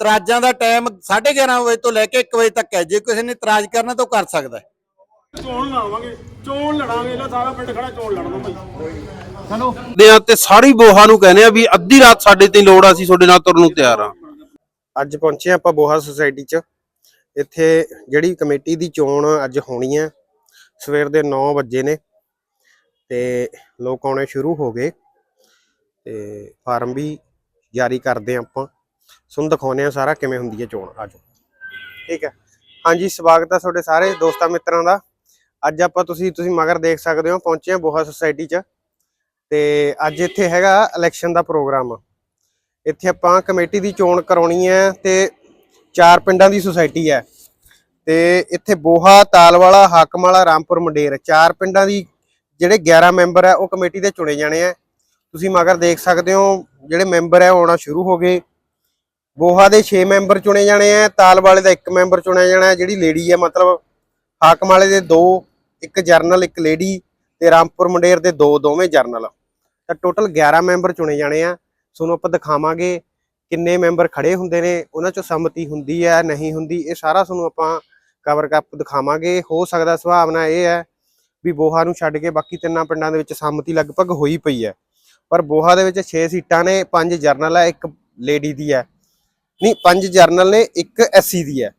ਤਰਾਜਾਂ ਦਾ time 11:30 ਵਜੇ ਤੋਂ ਲੈ ਕੇ 1 ਵਜੇ ਤੱਕ ਹੈ। ਜੇ ਕਿਸੇ ਨੇ ਇਤਰਾਜ਼ ਕਰਨਾ ਤਾਂ ਉਹ ਕਰ ਸਕਦਾ ਹੈ। ਚੋਣ ਲਾਵਾਂਗੇ ਚੋਣ ਲੜਾਂਗੇ ਇਹਦਾ ਸਾਰਾ ਪਿੰਡ ਖੜਾ ਚੋਣ ਲੜਨਾ ਭਾਈ। ਚਲੋ ਦੇ ਆ ਤੇ ਸਾਰੀ ਬੋਹਾ ਨੂੰ ਕਹਿੰਦੇ ਆ ਵੀ ਅੱਧੀ ਰਾਤ ਸਾਡੇ ਤੇ ਲੋੜ ਆ ਅਸੀਂ ਤੁਹਾਡੇ ਨਾਲ ਤੁਰਨ ਨੂੰ ਤਿਆਰ ਆ। ਅੱਜ ਪਹੁੰਚੇ ਆਪਾਂ ਬੋਹਾ ਸੁਸਾਇਟੀ 'ਚ। ਇੱਥੇ ਜਿਹੜੀ ਕਮੇਟੀ ਦੀ ਚੋਣ ਅੱਜ ਹੋਣੀ ਹੈ ਸਵੇਰ ਦੇ 9 ਵਜੇ ਨੇ ਤੇ ਲੋਕ ਆਉਣੇ ਸ਼ੁਰੂ ਹੋ ਗਏ ਤੇ ਫਾਰਮ ਵੀ ਜਾਰੀ ਕਰਦੇ ਆਪਾਂ। ਤੁਹਾਨੂੰ ਦਿਖਾਉਂਦੇ ਆ ਸਾਰਾ ਕਿਵੇਂ ਹੁੰਦੀ ਹੈ ਚੋਣ ਆਜੋ ਠੀਕ ਹੈ। ਹਾਂਜੀ, ਸਵਾਗਤ ਹੈ ਤੁਹਾਡੇ ਸਾਰੇ ਦੋਸਤਾਂ ਮਿੱਤਰਾਂ ਦਾ। ਅੱਜ ਆਪਾਂ ਤੁਸੀਂ ਤੁਸੀਂ ਮਗਰ ਦੇਖ ਸਕਦੇ ਹੋ, ਪਹੁੰਚੇ ਹਾਂ ਬੋਹਾ ਸੁਸਾਇਟੀ 'ਚ। ਤੇ ਅੱਜ ਇੱਥੇ ਹੈਗਾ ਇਲੈਕਸ਼ਨ ਦਾ ਪ੍ਰੋਗਰਾਮ ਇੱਥੇ ਆਪਾਂ ਕਮੇਟੀ ਦੀ ਚੋਣ ਕਰਾਉਣੀ ਹੈ ਤੇ ਚਾਰ ਪਿੰਡਾਂ ਦੀ ਸੁਸਾਇਟੀ ਹੈ। ਤੇ ਇੱਥੇ ਬੋਹਾ, ਤਾਲਵਾਲਾ ਹਾਕਮ ਵਾਲਾ ਰਾਮਪੁਰ, ਮੰਡੇਰ ਚਾਰ ਪਿੰਡਾਂ ਦੀ ਜਿਹੜੇ 11 ਮੈਂਬਰ ਹੈ, ਉਹ ਕਮੇਟੀ ਦੇ ਚੁਣੇ ਜਾਣੇ ਆ ਤੁਸੀਂ ਮਗਰ ਦੇਖ ਸਕਦੇ ਹੋ, ਜਿਹੜੇ ਮੈਂਬਰ ਹੈ, ਉਹ ਆਉਣਾ ਸ਼ੁਰੂ ਹੋ ਗਏ। ਬੋਹਾ ਦੇ 6 ਮੈਂਬਰ ਚੁਣੇ ਜਾਣੇ ਆ, ਤਾਲਵਾਲੇ ਦਾ ਇੱਕ ਮੈਂਬਰ ਚੁਣਿਆ ਜਾਣਾ ਜਿਹੜੀ ਲੇਡੀ ਹੈ, ਮਤਲਬ ਹਾਕਮ ਵਾਲੇ ਦੇ ਦੋ, ਇੱਕ ਜਰਨਲ, ਇੱਕ ਲੇਡੀ ਤੇ ਰਾਮਪੁਰ ਮੰਡੇਰ ਦੇ ਦੋ, ਦੋਵੇਂ ਜਰਨਲ। ਤਾਂ ਟੋਟਲ 11 ਮੈਂਬਰ ਚੁਣੇ ਜਾਣੇ ਆ। ਤੁਹਾਨੂੰ ਆਪਾਂ ਦਿਖਾਵਾਂਗੇ ਕਿੰਨੇ ਮੈਂਬਰ ਖੜੇ ਹੁੰਦੇ ਨੇ, ਉਹਨਾਂ ਚੋਂ ਸੰਮਤੀ ਹੁੰਦੀ ਹੈ, ਨਹੀਂ ਹੁੰਦੀ, ਇਹ ਸਾਰਾ ਤੁਹਾਨੂੰ ਆਪਾਂ ਕਵਰ ਕੱਪ ਦਿਖਾਵਾਂਗੇ। ਹੋ ਸਕਦਾ ਸੁਭਾਵਨਾ ਇਹ ਹੈ ਵੀ ਬੋਹਾ ਨੂੰ ਛੱਡ ਕੇ ਬਾਕੀ ਤਿੰਨਾਂ ਪਿੰਡਾਂ ਦੇ ਵਿੱਚ ਸੰਮਤੀ ਲਗਭਗ ਹੋਈ ਪਈ ਹੈ। ਪਰ ਬੋਹਾ ਦੇ ਵਿੱਚ 6 ਸੀਟਾਂ ਨੇ, ਪੰਜ ਜਰਨਲ ਹੈ, ਇੱਕ ਲੇਡੀ ਦੀ ਹੈ। ਨਹੀਂ, ਪੰਜ ਜਰਨਲ ਨੇ, ਇੱਕ ਐਸਸੀ ਦੀ ਹੈ।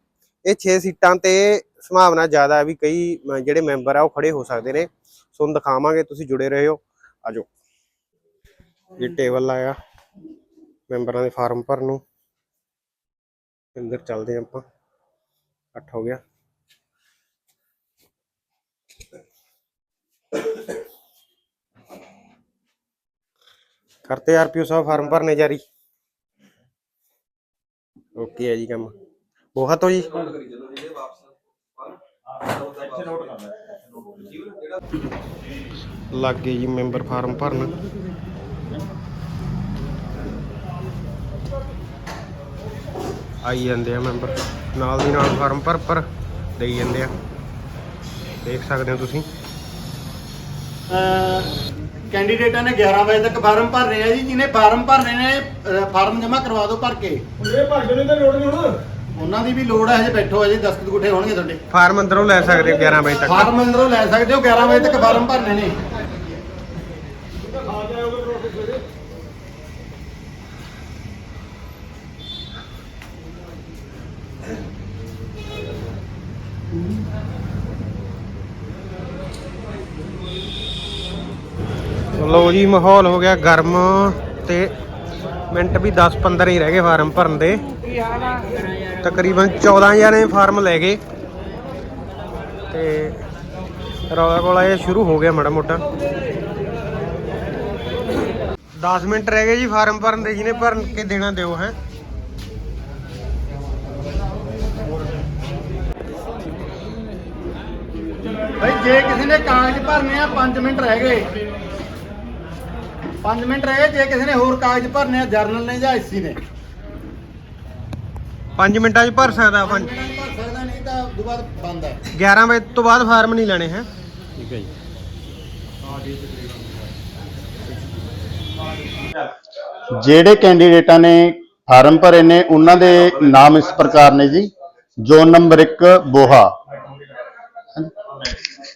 ਇਹ 6 ਸੀਟਾਂ ਤੇ ਸੰਭਾਵਨਾ ਜ਼ਿਆਦਾ ਹੈ ਵੀ ਕਈ ਜਿਹੜੇ ਮੈਂਬਰ ਆ, ਉਹ ਖੜੇ ਹੋ ਸਕਦੇ ਨੇ। ਤੁਹਾਨੂੰ ਦਿਖਾਵਾਂਗੇ, ਤੁਸੀਂ ਜੁੜੇ ਰਹੋ। ਆਜੋ। ਇਹ ਟੇਬਲ ਲਾਇਆ ਮੈਂਬਰਾਂ ਦੇ ਫਾਰਮ ਭਰਨ ਨੂੰ। ਅੰਦਰ ਚੱਲਦੇ ਆਪਾਂ। ਇਕੱਠ ਹੋ ਗਿਆ। ਕਰਤੇ ਆਰਪੀਓ ਸਾਹਿਬ ਫਾਰਮ ਭਰਨੇ ਜਾਰੀ। ਓਕੇ ਹੈ ਜੀ ਕੰਮ। ਬਹੁਤ ਹੋ ਜੀ। ਲੱਗ ਗਏ ਜੀ ਮੈਂਬਰ ਫਾਰਮ ਭਰਨ। ਆਈ ਜਾਂਦੇ ਆ ਮੈਂਬਰ। ਨਾਲ ਦੀ ਨਾਲ ਫਾਰਮ ਭਰ ਭਰ ਦੇਈ ਜਾਂਦੇ ਆ। ਦੇਖ ਸਕਦੇ ਹੋ ਤੁਸੀਂ। ਕੈਂਡੀਡੇਟਾਂ ਨੇ 11 ਵਜੇ ਤੱਕ ਫਾਰਮ ਭਰਨੇ ਆ ਜੀ ਜਿਹਨੇ ਫਾਰਮ ਭਰਨੇ ਨੇ ਫਾਰਮ ਜਮ੍ਹਾਂ ਕਰਵਾ ਦਿਓ ਭਰ ਕੇ। ਇਹ ਭਾਜਣੇ ਤਾਂ ਲੋੜ ਨਹੀਂ ਹੁਣ। ਉਹਨਾਂ ਦੀ ਵੀ ਲੋੜ ਹੈ ਹਜੇ ਬੈਠੋ ਅਜੇ ਦਸਤਖਤ ਗੁੱਠੇ ਹੋਣਗੇ ਤੁਹਾਡੇ। ਫਾਰਮ ਅੰਦਰੋਂ ਲੈ ਸਕਦੇ ਹੋ 11 ਵਜੇ ਤੱਕ? ਫਾਰਮ ਅੰਦਰੋਂ ਲੈ ਸਕਦੇ ਹੋ 11 ਵਜੇ ਤੱਕ ਫਾਰਮ ਭਰਨੇ ਨੇ ਖਾ ਜਾਓਗੇ ਫਿਰ ਉੱਥੇ ਸਵੇਰੇ ਲੋ ਜੀ, ਮਾਹੌਲ ਹੋ ਗਿਆ ਗਰਮ ਤੇ ਮਿੰਟ ਵੀ 10 15 ਹੀ ਰਹਿ ਗਏ ਫਾਰਮ ਭਰਨ ਦੇ। ਤਕਰੀਬਨ 14 ਜਣੇ ਫਾਰਮ ਲੈ ਗਏ। ਤੇ ਰੌਲਾ ਕੋਲਾ ਇਹ ਸ਼ੁਰੂ ਹੋ ਗਿਆ ਮਾੜਾ ਮੋਟਾ। 10 ਮਿੰਟ ਰਹਿ ਗਏ ਜੀ ਫਾਰਮ ਭਰਨ ਦੇ, ਜਿਹਨੇ ਭਰਨ ਕੇ ਦੇਣਾ ਦਿਓ ਹੈ। ਭਾਈ ਜੇ ਕਿਸੇ ਨੇ ਕਾਗਜ਼ ਭਰਨੇ ਆ 5 ਮਿੰਟ ਰਹਿ ਗਏ। 5 ਮਿੰਟ ਰਹਿ ਗਏ ਜੇ ਕਿਸੇ ਨੇ ਹੋਰ ਕਾਗਜ਼ ਭਰਨੇ ਆ ਜਰਨਲ ਨੇ ਜਾਂ ਐਸਸੀ ਨੇ। 5 ਮਿੰਟਾਂ 'ਚ ਭਰ ਸਕਦਾ ਪੰਜ ਭਰ ਸਕਦਾ ਨਹੀਂ ਤਾਂ ਉਦੋਂ ਬਾਅਦ ਬੰਦ ਹੈ। 11 ਵਜੇ ਤੋਂ ਬਾਅਦ ਫਾਰਮ ਨਹੀਂ ਲੈਣੇ ਹੈ? ਠੀਕ ਹੈ ਜੀ। ਜਿਹੜੇ ਕੈਂਡੀਡੇਟਾਂ ਨੇ ਫਾਰਮ ਭਰੇ ਨੇ ਉਹਨਾਂ ਦੇ ਨਾਮ ਇਸ ਪ੍ਰਕਾਰ ਨੇ ਜੀ। Zone number 1 Boha.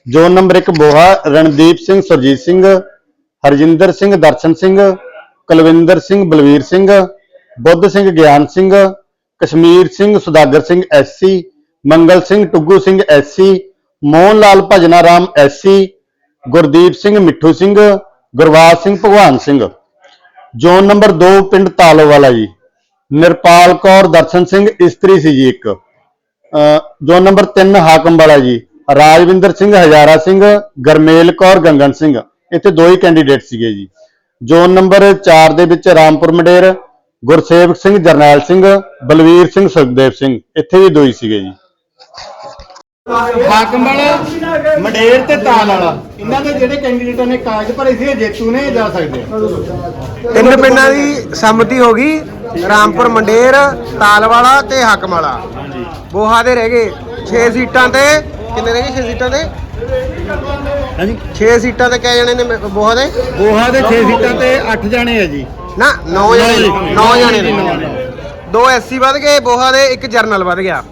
Zone number 1 Boha. Randeep Singh Surjit Singh Harjinder Singh, Darshan Singh, Kulwinder Singh, Balvir Singh, Budh Singh, Gian Singh, Kashmir Singh, Sudagar Singh SC Mangal Singh, Tuggu Singh SC Mohan Lal Bhajna Ram SC Gurdeep Singh, Mitthu Singh Gurwaj Singh, Bhagwan Singh. Zone number 2 ਪਿੰਡ ਤਾਲੋਵਾਲਾ ਜੀ। ਨਿਰਪਾਲ ਕੌਰ, ਦਰਸ਼ਨ ਸਿੰਘ, ਇਸਤਰੀ ਸੀ ਜੀ ਇੱਕ। ਅਹ zone number 3 ਹਾਕਮ ਵਾਲਾ ਜੀ। ਰਾਜਵਿੰਦਰ ਸਿੰਘ, ਹਜ਼ਾਰਾ ਸਿੰਘ, ਗਰਮੇਲ ਕੌਰ, ਗੰਗਨ ਸਿੰਘ। ਇੱਥੇ ਦੋ ਹੀ candidate ਸੀਗੇ ਜੀ। ਜ਼ੋਨ ਨੰਬਰ 4 ਦੇ ਵਿੱਚ ਰਾਮਪੁਰ ਮੰਡੇਰ ਗੁਰਸੇਵਕ ਸਿੰਘ ਜਰਨੈਲ ਸਿੰਘ ਬਲਵੀਰ ਸਿੰਘ ਸੁਖਦੇਵ ਸਿੰਘ। ਇੱਥੇ ਵੀ ਦੋ ਹੀ ਸੀਗੇ ਜੀ। ਹਾਕਮ ਵਾਲਾ ਮੰਡੇਰ ਤੇ ਤਾਲ ਵਾਲਾ। ਇਹਨਾਂ ਦੇ ਜਿਹੜੇ ਕੈਂਡੀਡੇਟਾਂ ਨੇ ਕਾਗਜ਼ ਭਰੇ ਸੀ ਇਹ ਜੇਤੂ ਨੇ ਜਾ ਸਕਦੇ ਆ। ਤਿੰਨ ਪਿੰਡਾਂ ਦੀ ਸੰਮਤੀ ਹੋ ਗਈ ਰਾਮਪੁਰ ਮੰਡੇਰ ਤਾਲਵਾਲਾ ਤੇ ਹਾਕਮ ਵਾਲਾ ਬੋਹਾ ਦੇ ਰਹਿ ਗਏ। 6 ਸੀਟਾਂ ਤੇ ਕਿੰਨੇ ਰਹਿ ਗਏ? 6 ਸੀਟਾਂ ਤੇ? ਹਾਂਜੀ। 6 ਸੀਟਾਂ ਤੇ ਕਿਹ ਜਣੇ ਨੇ ਬੋਹਾ ਦੇ? ਗੋਹਾ ਦੇ 6 ਸੀਟਾਂ ਤੇ 8 ਜਾਣੇ ਆ ਜੀ। ਨਾ 9 ਜਣੇ 9 ਜਣੇ ਨੇ। ਦੋ ਐਸਸੀ ਵੱਧ ਗਏ ਬੋਹਾ ਦੇ ਇੱਕ ਜਰਨਲ ਵੱਧ ਗਿਆ।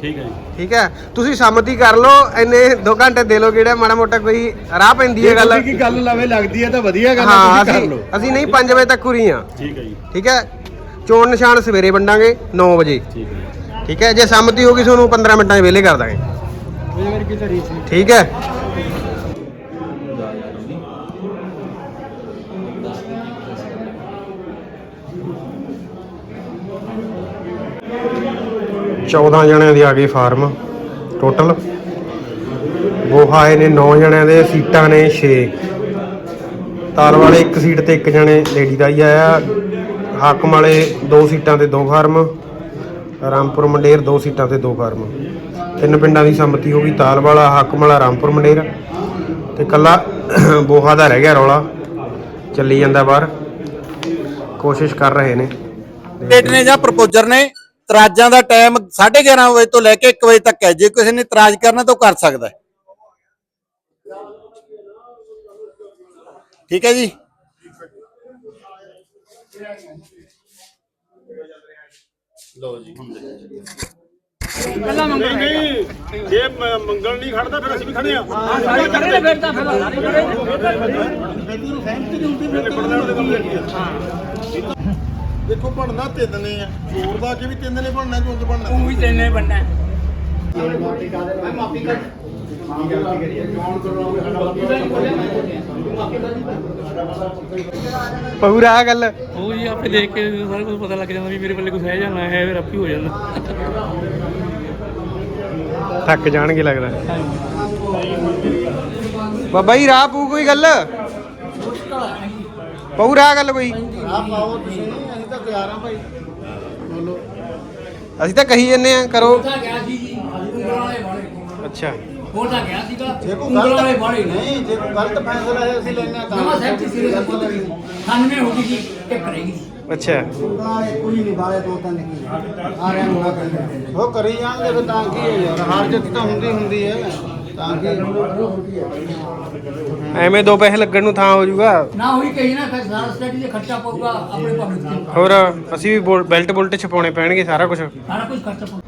ਠੀਕ ਹੈ ਜੀ। ਠੀਕ ਹੈ? ਤੁਸੀਂ ਸੰਮਤੀ ਕਰ ਲਓ ਇੰਨੇ 2 ਘੰਟੇ ਦੇ ਲਓ ਕਿਹੜਾ ਮਾੜਾ ਮੋਟਾ ਕੋਈ ਰਾਹ ਪੈਂਦੀ ਹੈ ਗੱਲ। ਕੀ ਗੱਲ ਲਵੇ ਲੱਗਦੀ ਹੈ ਤਾਂ ਵਧੀਆ ਗੱਲ ਹਾਂ ਤੁਸੀਂ ਕਰ ਅਸੀਂ ਲਓ। ਅਸੀਂ ਨਹੀਂ 5 ਵਜੇ ਤੱਕ ਉਰੀ ਆ ਠੀਕ ਹੈ ਜੀ। ਠੀਕ ਹੈ? ਚੋਣ ਨਿਸ਼ਾਨ ਸਵੇਰੇ ਵੰਡਾਂਗੇ 9 ਵਜੇ। ਠੀਕ ਹੈ ਜੀ। ਠੀਕ ਹੈ? ਜੇ ਸੰਮਤੀ ਹੋ ਗਈ ਤੁਹਾਨੂੰ 15 ਮਿੰਟਾਂ 'ਚ ਵਿਹਲੇ ਕਰ ਦਾਂਗੇ। ਠੀਕ ਹੈ? ਚੌਦਾਂ ਜਣਿਆਂ ਦੀ ਆ ਗਈ ਫਾਰਮ ਟੋਟਲ। ਗੋਹਾ ਆਏ ਨੇ 9 ਜਣਿਆਂ ਦੇ, ਸੀਟਾਂ ਨੇ 6 ਤਾਲ ਵਾਲੇ ਇੱਕ ਸੀਟ ਤੇ ਇੱਕ ਜਣੇ ਲੇਡੀ ਦਾ ਹੀ ਆਇਆ। ਹਾਕਮ ਵਾਲੇ ਦੋ ਸੀਟਾਂ ਤੇ ਦੋ ਫਾਰਮ। ਰਾਮਪੁਰ ਮੰਡੇਰ ਦੋ ਸੀਟਾਂ ਤੇ ਦੋ ਫਾਰਮ। ਤਿੰਨ ਪਿੰਡਾਂ ਦੀ ਸੰਮਤੀ ਹੋ ਗਈ ਤਾਲ ਵਾਲਾ ਹਾਕਮ ਵਾਲਾ, ਰਾਮਪੁਰ ਮੰਡੇਰ। ਤੇ ਕੱਲਾ ਬੋਹਾ ਦਾ ਰਹਿ ਗਿਆ ਰੌਲਾ। ਚੱਲੀ ਜਾਂਦਾ ਬਾਹਰ। ਕੋਸ਼ਿਸ਼ ਕਰ ਰਹੇ ਨੇ। ਕੈਂਡੀਡੇਟ ਨੇ ਜਾਂ ਪ੍ਰਪੋਜ਼ਰ ਨੇ? ਤਰਾਜਾਂ ਦਾ ਟਾਈਮ 11:30 ਵਜੇ ਤੋਂ ਲੈ ਕੇ 1 ਵਜੇ ਤੱਕ ਹੈ। ਜੇ ਕਿਸੇ ਨੇ ਇਤਰਾਜ਼ ਕਰਨਾ ਤਾਂ ਕਰ ਸਕਦਾ ਹੈ। ਠੀਕ ਹੈ ਜੀ? ਨਹੀਂ ਨਹੀਂ ਜੇ ਮ- ਮੰਗਣ ਨਹੀਂ ਖੜਦਾ ਫਿਰ ਅਸੀਂ ਵੀ ਖੜੇ ਆ ਦੇਖੋ ਬਣਨਾ ਤਿੰਨ ਨੇ ਆ। ਜ਼ੋਰ ਦਾ ਕੇ ਵੀ ਤਿੰਨ ਨੇ ਬਣਨਾ ਜੁੰਦ ਬਣਨਾ। ਉਹ ਵੀ ਤੈਨੇ ਬੰਨਾ ਪੂਰਾ ਗੱਲ। ਉਹ ਜੀ ਆਪੇ ਦੇਖ ਕੇ ਸਾਰਾ ਕੁਝ ਪਤਾ ਲੱਗ ਜਾਂਦਾ ਵੀ ਮੇਰੇ ਪੱਲੇ ਕੁਝ ਹੈ ਜਾਂ ਨਾ ਹੈ ਫਿਰ ਆਪੇ ਹੋ ਜਾਂਦਾ। ਥੱਕ ਜਾਣਗੇ ਲੱਗਦਾ। ਬਾਬਾ ਜੀ ਰਾਹ ਪੂ ਕੋਈ ਗੱਲ? ਪਊ ਰਾਹ ਗੱਲ ਕੋਈ? ਆਹ ਪਾਓ ਤੁਸੀਂ। ਤਿਆਰ ਆ ਭਾਈ। ਬੋਲੋ। ਅਸੀਂ ਤਾਂ ਕਹੀ ਜੰਨੇ ਆ ਕਰੋ। ਤਾਂ ਗਿਆ ਸੀ ਜੀ ਉਂਗਲਾਂ ਵਾਲੇ ਵਾਲੇ ਅੱਛਾ। ਹੋਰ ਤਾਂ ਗਿਆ ਸੀਗਾ ਜੇ ਕੋਈ ਉਂਗਲਾਂ ਵਾਲੇ ਵਾਲੇ ਨਹੀਂ ਜੇ ਕੋਈ ਗਲਤ ਫੈਸਲਾ ਹੈ ਅਸੀਂ ਲੈਣਾ ਤਾਂ। ਨਵਾਂ ਸਾਹਿਬ ਸੀ ਸੀਰੀਅਸ ਬੋਲ ਰਹੀ 98 ਹੋ ਗਈ ਜੀ ਅੱਛਾ। ਕੋਈ ਨਹੀਂ ਬਾਲੇ ਦੋ ਤਿੰਨ ਕੀ ਆ। ਰਿਹਾ ਹੋਣਾ ਉਹ ਕਰੀ ਜਾਂਦੇ ਫਿਰ ਤਾਂ ਕੀ ਹੈ ਯਾਰ ਹਾਰ ਜਿੱਤ ਤਾਂ ਹੁੰਦੀ ਹੁੰਦੀ ਹੈ ਤਾਂ ਕੀ ਐਵੇਂ ਦੋ ਪੈਸੇ ਲੱਗਣ ਨੂੰ ਥਾਂ ਹੋ ਜਾਊਗਾ। ਨਾ ਹੋਈ ਕਹੀ ਨਾ ਫਿਰ ਸਾਰਾ ਸਟੱਡੀ ਦੇ ਖਰਚਾ ਪਊਗਾ ਆਪਣੇ ਪਬਲਿਕ ਤੇ ਹੋਰ ਅਸੀਂ ਵੀ ਬੋਲ- ਬੈਲਟ ਬੁਲਟ ਛਪਾਉਣੇ ਪੈਣਗੇ ਸਾਰਾ ਕੁਝ ਸਾਰਾ ਕੁਝ ਖਰਚਾ ਪਊਗਾ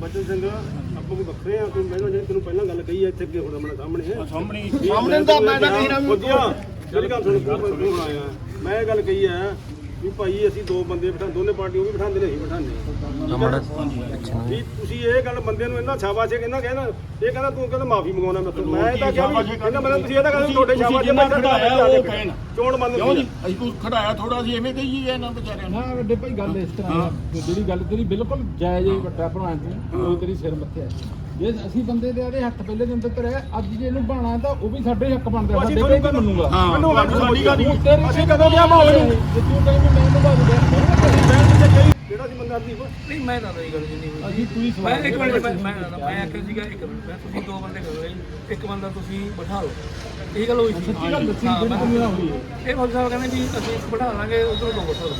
ਬਚਨ ਸਿੰਘ ਆਪਾਂ ਕੋਈ ਵੱਖਰੇ ਆ। ਤੂੰ ਮੈਨੂੰ ਜਿਹੜੀ ਤੈਨੂੰ ਪਹਿਲਾਂ ਗੱਲ ਕਹੀ ਐ ਇੱਥੇ ਅੱਗੇ ਹੁਣ ਆਪਣੇ ਸਾਹਮਣੇ ਸਾਹਮਣੇ ਸਾਹਮਣੇ ਤਾਂ ਮੈਂ ਤਾਂ ਨਹੀਂ ਨਾ ਜਿਹੜੀ ਗੱਲ ਸੁਣ ਹੁਣ ਆਇਆ ਮੈਂ ਇਹ ਗੱਲ ਕਹੀ ਐ ਵੀ ਭਾਈ ਅਸੀਂ ਦੋ ਬੰਦੇ ਬਿਠਾ ਦੋਨੇ ਪਾਰਟੀ ਉਹ ਵੀ ਬਿਠਾਉਂਦੇ ਨੇ ਅਸੀਂ ਬਿਠਾਉਂਦੇ ਵੀ ਤੁਸੀਂ ਇਹ ਗੱਲ ਬੰਦੇ ਨੂੰ ਇਹਨਾਂ ਸ਼ਾਬਾਸ਼ ਇਹ ਕਹਿੰਦਾ ਕਹਿੰਦਾ ਇਹ ਕਹਿੰਦਾ ਤੂੰ ਕਹਿੰਦਾ ਮਾਫੀ ਮੰਗਾਉਣਾ ਮੈਂ ਤੋਂ। ਮੈਂ ਤਾਂ ਕਿਹਾ ਵੀ ਕਹਿੰਦਾ ਮੈਨੂੰ ਤੁਸੀਂ ਇਹ ਤਾਂ ਕਹਿੰਦਾ ਤੁਹਾਡੇ ਸ਼ਾਬਾਸ਼ ਮੈਂ ਖੜਾਇਆ ਉਹ ਕਹਿਣ। ਚੋਣ ਮੰਨ ਕਿਉਂ ਜੀ? ਅਸੀਂ ਕੋਈ ਖੜਾਇਆ ਥੋੜਾ ਸੀ ਐਵੇਂ ਕਹੀਏ ਇਹਨਾਂ ਵਿਚਾਰਿਆਂ ਨੂੰ। ਹਾਂ ਵੱਡੇ ਭਾਈ ਗੱਲ ਇਸ ਤਰ੍ਹਾਂ ਜਿਹੜੀ ਗੱਲ ਤੇਰੀ ਬਿਲਕੁਲ ਜਾਇਜ਼ ਹੀ ਵੱਡਾ ਭਰਾ ਤੂੰ ਉਹ ਤੇਰੀ ਸਿਰ ਮੱਥੇ ਹੈ ਜੇ ਅਸੀਂ ਬੰਦੇ ਦੇ ਆਦੇ ਹੱਥ ਪਹਿਲੇ ਦਿਨ ਤੇ ਧਰਿਆ ਅੱਜ ਜੇ ਇਹਨੂੰ ਬਾਣਾ ਤਾਂ ਉਹ ਵੀ ਸਾਡੇ ਹੱਕ ਬਣਦਾ ਅਸੀਂ ਸਾਡੇ ਤੁਹਾਨੂੰ ਕੋਲ ਮੰਨੂਗਾ ਹਾਂ ਮੈਨੂੰ ਸਾਡੀ ਗੱਲ ਤੂੰ ਤੇਰੀ ਅਸੀਂ ਕਦੋਂ ਗਿਆ ਮਾਹੌਲ ਨੂੰ ਜੇ ਤੂੰ ਕਹਿੰਦਾ ਮੈਂ ਨਿਭਾ ਦੂੰਗਾ। ਕਿਹੜਾ ਸੀ ਬੰਦਾ ਨਹੀਂ ਮੈਂ ਤਾਂ ਇਹ ਗੱਲ ਜਿੰਨੀ ਹੋਈ। ਅਸੀਂ ਮੈਂ ਸਵਾਲ ਇੱਕ ਮਿੰਟ ਮੈਂ ਮੈਂ ਮੈਂ ਆਖਿਆ ਸੀਗਾ ਇੱਕ ਮਿੰਟ ਮੈਂ ਤੁਸੀਂ ਦੋ ਬੰਦੇ ਕਰੋ ਇੱਕ ਬੰਦਾ ਤੁਸੀਂ ਬਿਠਾ ਲਓ। ਇਹ ਗੱਲ ਹੋਈ ਸੀ। ਸੱਚੀ ਗੱਲ ਦੱਸੀ ਜਿਹੜੀ ਮੈਂ- ਤੂੰ ਹੋਈ ਹੈ। ਇਹ ਸਾਹਿਬ ਕਹਿੰਦੇ ਵੀ ਅਸੀਂ ਇੱਕ ਬਿਠਾ ਲਾਂਗੇ ਉਧਰੋਂ ਦੋ ਬਿਠਾ ਲਓ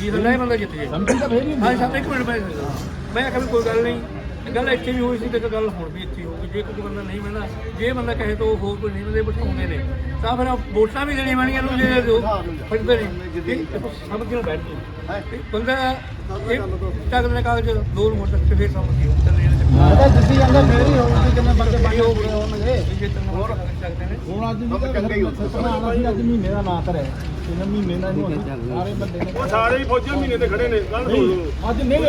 ਜੀ ਹੱਲਾ ਇਹ ਬੰਦਾ ਜਿੱਤ ਜੇ ਸਮਝੀ ਤਾਂ ਫੇਰ ਹੀ ਹਾਂ ਇੱਕ ਮਿੰਟ ਮੈਂ ਮੈਂ ਆਖਿਆ ਵੀ ਕੋਈ ਗੱਲ ਨਹੀਂ। ਗੱਲ ਇੱਥੇ ਵੀ ਹੋਈ ਸੀ ਤੇ ਇੱਕ ਗੱਲ ਹੁਣ ਵੀ ਇੱਥੇ ਹੋਊਗੀ। ਜੇ ਕੋਈ ਬੰਦਾ ਨਹੀਂ ਮੰਨਦਾ ਜੇ ਬੰਦਾ ਕਹੇ ਤਾਂ ਉਹ ਹੋਰ ਕੋਈ ਨਹੀਂ ਬੰਦੇ ਬਿਠਾਉਂਦੇ ਨੇ। ਤਾਂ ਫਿਰ ਵੋਟਾਂ ਵੀ ਦੇਣੀਆਂ ਪੈਣਗੀਆਂ ਨੂੰ ਜੇ ਜੋ ਫੜਦੇ ਨੇ। ਸਮਝ ਕੇ ਬੈਠ ਕੇ ਬੰਦਾ ਇਹ ਕਾਗਜ਼ ਦੇ ਕਾਗਜ਼ ਦੋ ਨੂੰ ਤੱਕ ਫੇਰ ਸਮਝ ਕੇ ਚੱਲ ਜਿੱਦੀ ਜਾਂਦਾ ਫੇਰ ਹੀ ਹੋਊਗੀ ਕਿੰਨੇ ਬੰਦੇ ਗਏ ਹੋਣਗੇ? ਜੇ ਤੈਨੂੰ ਹੋਰ ਸਕਦੇ ਨੇ। ਹੁਣ ਅੱਜ ਵੀ ਅੱਜ ਮਹੀਨੇ ਦਾ ਨਾਂ ਧਰਿਆ। ਤਿੰਨ ਮਹੀਨੇ ਦਾ ਨਹੀਂ ਸਾਰੇ ਬੰਦੇ ਨੇ ਉਹ ਸਾਰੇ ਹੀ ਫੌਜੀ ਮਹੀਨੇ ਤੇ ਖੜੇ ਨੇ ਗੱਲ ਸੁਣ ਅੱਜ ਨਹੀਂ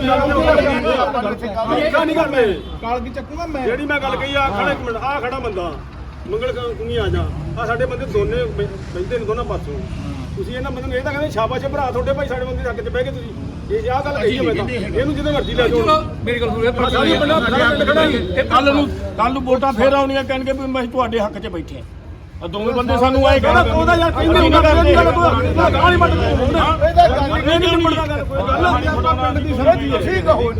ਅੱਖਾਂ ਨਹੀਂ ਕਰਦੇ ਕਾਲ ਕੀ ਚੱਕੂਗਾ ਮੈਂ ਜਿਹੜੀ ਮੈਂ ਗੱਲ ਕਹੀ ਆ ਖੜਾ ਇੱਕ ਮਿੰਟ ਆ ਖੜਾ ਬੰਦਾ ਮੰਗਲ ਕ- ਆ ਜਾ ਆ ਸਾਡੇ ਬੰਦੇ ਦੋਨੇ ਬੈ- ਨੇ ਦੋਨਾਂ ਪਾਸੋਂ ਤੁਸੀਂ ਇਹਨਾਂ ਬੰਦੇ ਨੂੰ ਇਹ ਤਾਂ ਕਹਿੰਦੇ ਸ਼ਾਬਾਸ਼ ਹੈ ਭਰਾ ਤੁਹਾਡੇ ਭਾਈ ਸਾਡੇ ਬੰਦੇ ਦੇ ਹੱਕ 'ਚ ਬਹਿ ਗਏ ਤੁਸੀਂ ਇਹ ਆਹ ਗੱਲ ਕਹੀ ਹੈ ਮੈਂ ਤਾਂ ਇਹਨੂੰ ਜਿੱਦੇ ਮਰਜ਼ੀ ਲੈ ਜਾਓ ਮੇਰੀ ਗੱਲ ਸੁਣੋ ਆਹ ਸਾਰੀ ਖੜਾ ਕੱਲ ਨੂੰ ਕੱਲ ਨੂੰ ਵੋਟਾਂ ਫੇਰ ਆਉਣੀਆਂ ਕਹਿਣਗੇ ਵੀ ਮੈਂ ਤੁਹਾਡੇ ਹੱਕ 'ਚ ਬੈਠੇ ਆ ਦੋਵੇਂ ਬੰਦੇ ਸਾਨੂੰ ਆਏ ਕਹਿੰਦਾ ਉਹਦਾ ਯਾਰ ਕਹਿੰਦੇ ਹੁੰਦਾ ਕੋਈ ਗੱਲ ਤੂੰ ਗਾਲ ਨਹੀਂ ਮੱਟਦਾ ਇਹ ਨਹੀਂ ਮੱਟਦਾ ਗੱਲ ਕੋਈ ਗੱਲ ਪਿੰਡ ਦੀ ਸਰਦੀ ਹੈ ਠੀਕ ਹੋ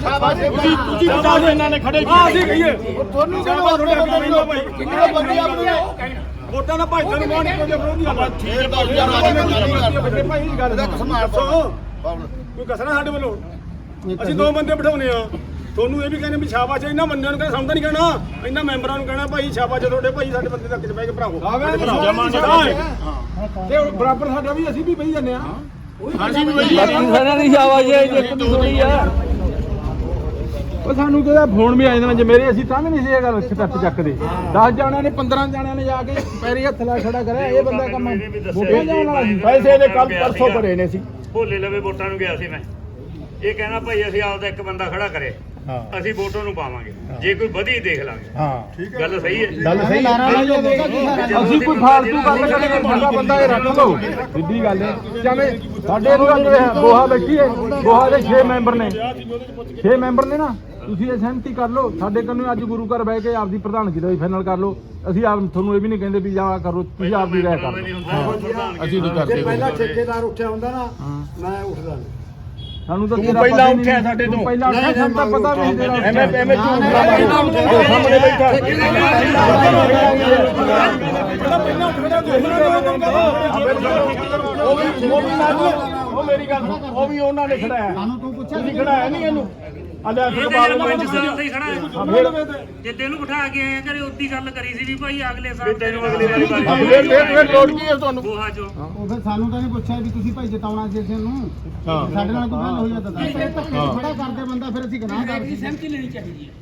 ਸ਼ਾਬਾਸ਼ ਤੁਸੀਂ ਤੁਸੀਂ ਬਤਾ ਦਿਓ ਇਹਨਾਂ ਨੇ ਖੜੇ ਹਾਂ ਅਸੀਂ ਕਹੀਏ। ਤੁਹਾਨੂੰ ਕਿਹੜਾ ਤੁਹਾਡੇ ਭਾਈ? ਕਿੰਨੇ ਬੰਦੇ ਆਪਣੇ ਵੋਟਾਂ ਦਾ ਭਾਈ ਤੈਨੂੰ ਮਾਣ ਕੋਈ ਵਿਰੋਧੀ ਆ ਠੀਕ ਹੈ। ਭਾਈ ਯਾਰ ਭਾਈ ਗੱਲ ਇਹਦਾ ਸੰਭਾਲ। ਦੱਸੋ ਕੋਈ ਕਸਣਾ ਸਾਡੇ ਵੱਲੋਂ? ਅਸੀਂ ਦੋ ਬੰਦੇ ਬਿਠਾਉਨੇ ਆ। ਤੁਹਾਨੂੰ ਇਹ ਵੀ ਕਹਿੰਦੇ ਵੀ ਸ਼ਾਬਾਸ਼ ਇਹਨਾਂ ਬੰਦਿਆਂ ਨੂੰ ਕਹਿੰਦੇ ਤਾਂ ਨਹੀਂ ਕਹਿਣਾ ਇਹਨਾਂ ਮੈਂਬਰਾਂ ਨੂੰ ਕਹਿਣਾ ਭਾਈ ਸ਼ਾਬਾਸ਼ ਤੁਹਾਡੇ ਭਾਈ ਸਾਡੇ ਬੰਦੇ ਤੱਕ ਚ ਬਹਿ ਕੇ ਭਰਾਵੋ ਤੇ ਬਰਾਬਰ ਸਾਡਾ ਵੀ ਅਸੀਂ ਵੀ ਬਈ ਜਾਂਦੇ ਆ ਅਸੀਂ ਵੀ ਬਈ ਸਾਰਿਆਂ ਦੀ ਆਵਾਜ਼ ਹੈ ਇੱਕ ਦੀ ਥੋੜੀ ਆ ਉਹ ਸਾਨੂੰ ਕਿਹਦਾ ਫੋਨ ਵੀ ਆ ਜਾਂਦਾ ਜੇ ਮੇਰੇ ਅਸੀਂ ਤਾਂ ਵੀ ਨਹੀਂ ਸੀ ਇਹ ਗੱਲ ਚੱਕ ਚੱਕਦੇ 10 ਜਾਣਿਆਂ ਨੇ 15 ਜਾਣਿਆਂ ਨੇ ਜਾ ਕੇ ਪੈਰੀ ਹੱਥ ਲਾ ਖੜਾ ਕਰਿਆ ਇਹ ਬੰਦਾ ਕੰਮ ਵੋਟਾਂ ਜਾਣ ਵਾਲਾ ਸੀ ਪੈਸੇ ਦੇ ਕੱਲ ਪਰਸੋਂ ਭਰੇ ਨੇ ਸੀ ਭੋਲੇ ਲਵੇ ਵੋਟਾਂ ਨੂੰ ਗਿਆ ਸੀ ਮੈਂ ਇਹ ਕਹਿੰਦਾ ਭਾਈ ਅਸੀਂ ਆਪਦਾ ਇੱਕ ਬੰਦਾ ਖੜਾ ਕਰੇ ਅਸੀਂ ਵੋਟਾਂ ਨੂੰ ਪਾਵਾਂਗੇ। ਜੇ ਕੋਈ ਵਧੀ ਦੇਖ ਲਾਂਗੇ। ਹਾਂ। ਗੱਲ ਸਹੀ ਹੈ। ਗੱਲ ਸਹੀ ਅਸੀਂ ਕੋਈ ਫਾਲਤੂ ਗੱਲ ਕਰੀਏ ਸਾਡਾ ਬੰਦਾ ਇਹ ਰੱਖ ਲਓ। ਸਿੱਧੀ ਗੱਲ ਹੈ। ਜਿਵੇਂ ਸਾਡੇ ਨੂੰ ਅੱਜ ਬੋਹਾ ਬੈਠੀ ਹੈ ਬੋਹਾ ਦੇ 6 ਮੈਂਬਰ ਨੇ। 6 ਮੈਂਬਰ ਨੇ ਨਾ ਤੁਸੀਂ ਇਹ ਸਹਿਮਤੀ ਕਰ ਲਓ। ਸਾਡੇ ਕੰਨੂ ਅੱਜ ਗੁਰੂ ਘਰ ਬਹਿ ਕੇ ਆਪਦੀ ਪ੍ਰਧਾਨਗੀ ਦਾ ਵੀ ਫਾਈਨਲ ਕਰ ਲਓ। ਅਸੀਂ ਆਪ ਤੁਹਾਨੂੰ ਇਹ ਵੀ ਨਹੀਂ ਕਹਿੰਦੇ ਵੀ ਜਾ ਕਰੋ ਤੁਸੀਂ ਆਪ ਦੀ ਰਾਏ ਕਰ ਲਓ। ਅਸੀਂ ਨਹੀਂ ਕਰਦੇ ਪਹਿਲਾਂ ਠੇਕੇਦਾਰ ਉੱਠਿਆ ਹੁੰਦਾ ਨਾ ਮੈਂ ਉੱਠਦਾ ਨਹੀਂ। ਸਾਨੂੰ ਤਾਂ ਤੂੰ ਤੇਰਾ ਪਹਿਲਾਂ ਪਤਾ ਹੀ ਨਹੀਂ। ਉੱਠਿਆ ਸਾਡੇ ਤੋਂ। ਪਹਿਲਾਂ ਉੱਠਿਆ ਸਾਨੂੰ ਤਾਂ ਪਤਾ ਵੀ ਨਹੀਂ ਤੇਰਾ ਐਵੇਂ ਐਵੇਂ ਝੂਠ ਨਾ ਮਾਰੋ ਉਹ ਸਾਹਮਣੇ ਬੈਠਾ ਉਹ ਵੀ ਉਹ ਵੀ ਨਾਲ ਉਹ ਮੇਰੀ ਗੱਲ ਸੁਣ, ਉਹ ਵੀ ਉਹਨਾਂ ਨੇ ਖੜਾਇਆ ਸਾਨੂੰ ਤੂੰ ਪੁੱਛਿਆ ਤੁਸੀਂ ਖੜਾਇਆ ਨਹੀਂ ਇਹਨੂੰ ਪੰਜ ਸਾਲ ਤੇ ਹੀ ਖੜਾ ਹੈ। ਜੇ ਤੈਨੂੰ ਬਿਠਾ ਕੇ ਆਏ ਕਰੇ ਉੱਦੀ ਗੱਲ ਕਰੀ ਸੀ ਵੀ ਭਾਈ ਅਗਲੇ ਸਾਲ ਤੈਨੂੰ ਅਗਲੀ ਵਾਰੀ ਵਾਰੀ ਫੇਰ ਫੇਰ ਫੇਰ ਲੋੜ ਕੀ ਹੈ ਤੁਹਾਨੂੰ ਗੋਹਾ ਚੋਂ। ਉਹ ਫਿਰ ਸਾਨੂੰ ਤਾਂ ਨਹੀਂ ਪੁੱਛਿਆ ਵੀ ਤੁਸੀਂ ਭਾਈ ਜਿਤਾਉਣਾ ਸੀ ਅਸੀਂ ਨੂੰ? ਸਾਡੇ ਨਾਲ ਕੋਈ ਗੱਲ ਹੋਈ ਆ ਤਾਂ ਦੱਸ। ਖੜਾ ਕਰਦੇ ਬੰਦਾ ਫਿਰ ਅਸੀਂ ਗੁਨਾਹ ਕਰਦੇ ਸਹਿਮਤੀ ਲੈਣੀ ਚਾਹੀਦੀ ਹੈ।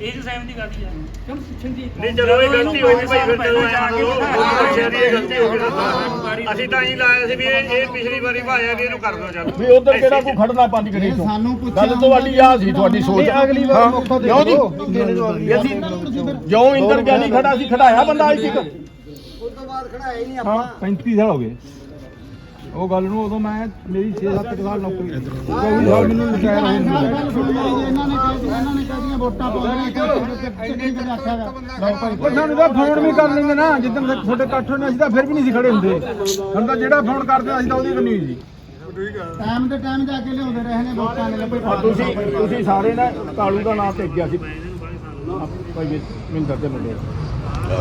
ਇਹ ਜੀ ਸਹਿਮਤੀ ਕਰਦੀ ਆ। ਕਿਉਂ? ਪੁੱਛਣ ਦੀ ਨਹੀਂ ਚਲੋ ਇਹ ਗਲਤੀ ਹੋਈ ਸੀ ਭਾਈ ਫਿਰ ਚਲੋ ਦੀ ਗਲਤੀ ਹੋ ਗਈ। ਨਾ ਅਸੀਂ ਤਾਂ ਹੀ ਲਾਇਆ ਸੀ ਵੀ ਇਹ ਪਿਛਲੀ ਵਾਰੀ ਭਾਇਆ ਵੀ ਇਹਨੂੰ ਕਰ ਦੋ ਚੱਲ। ਵੀ ਉਧਰ ਕਿਹੜਾ ਕੋਈ ਖੜਨਾ ਪੰਜ ਗਣੀ ਤੋਂ ਸਾਨੂੰ ਪੁੱਛਿਆ ਗੱਲ ਤੁਹਾਡੀ ਆ ਸੀ ਤੁਹਾਡੀ ਸੋਚ। ਅਗਲੀ ਵਾਰ ਹਾਂ। ਮੌਕਾ ਦੇ ਕਿਉਂ ਜੀ? ਦਿਓ। ਦੇਣੇ ਤੋਂ ਅਗਲੀ ਵਾਰ। ਅਸੀਂ ਜਿਉਂ ਇੰਦਰ ਗਿਆਨੀ ਖੜਾ ਸੀ ਖੜਾਇਆ ਬੰਦਾ ਅੱਜ ਤੱਕ ਉਸ ਤੋਂ ਬਾਅਦ ਖੜਾਇਆ ਹੀ ਨਹੀਂ ਹਾਂ ਆਪਾਂ 35 ਸਾਲ ਹੋ ਗਏ। ਉਹ ਗੱਲ ਨੂੰ ਉਦੋਂ ਮੈਂ ਮੇਰੀ 6-7 ਸਾਲ ਨੌਕਰੀ 24 ਸਾਲ ਮੈਨੂੰ ਰਿਟਾਇਰ ਹੋਏ ਨੂੰ ਹੋਏ। ਗੱਲ ਸੁਣੀ ਜੀ ਇਹਨਾਂ ਨੇ ਕਹਿ ਇਹਨਾਂ ਨੇ ਕਹਿ ਦੀਆਂ ਵੋਟਾਂ ਪਾਉਣੀਆਂ ਕਿਹੜੀ ਕਿਹੜੀ ਆਖਿਆ ਲਓ ਭਾਈ। ਉਹ ਸਾਨੂੰ ਤਾਂ ਫੋਨ ਵੀ ਕਰ ਲੈਂਦੇ ਨਾ ਜਿੱਦਣ ਤੱਕ ਤੁਹਾਡੇ ਇਕੱਠ ਹੋਣੇ ਅਸੀਂ ਤਾਂ ਫਿਰ ਵੀ ਨਹੀਂ ਸੀ ਖੜੇ ਹੁੰਦੇ। ਸਾਨੂੰ ਤਾਂ ਜਿਹੜਾ ਫੋਨ ਕਰਦੇ ਅਸੀਂ ਤਾਂ ਉਹਦੀ ਕਰਨੀ ਹੋਈ ਸੀ। ਟਾਈਮ ਦੇ ਟਾਈਮ ਜਾ ਕੇ ਲਿਆਉਂਦੇ ਰਹੇ ਨੇ ਵੋਟਾਂ ਨੇ ਤੁਸੀਂ ਤੁਸੀਂ ਸਾਰੇ ਨਾ ਕਾਲੂ ਦਾ ਨਾਮ ਤੇ ਗਿਆ ਸੀ। ਭਾਈ ਮਿੰਦਰ ਦੇ ਮੁੰਡੇ।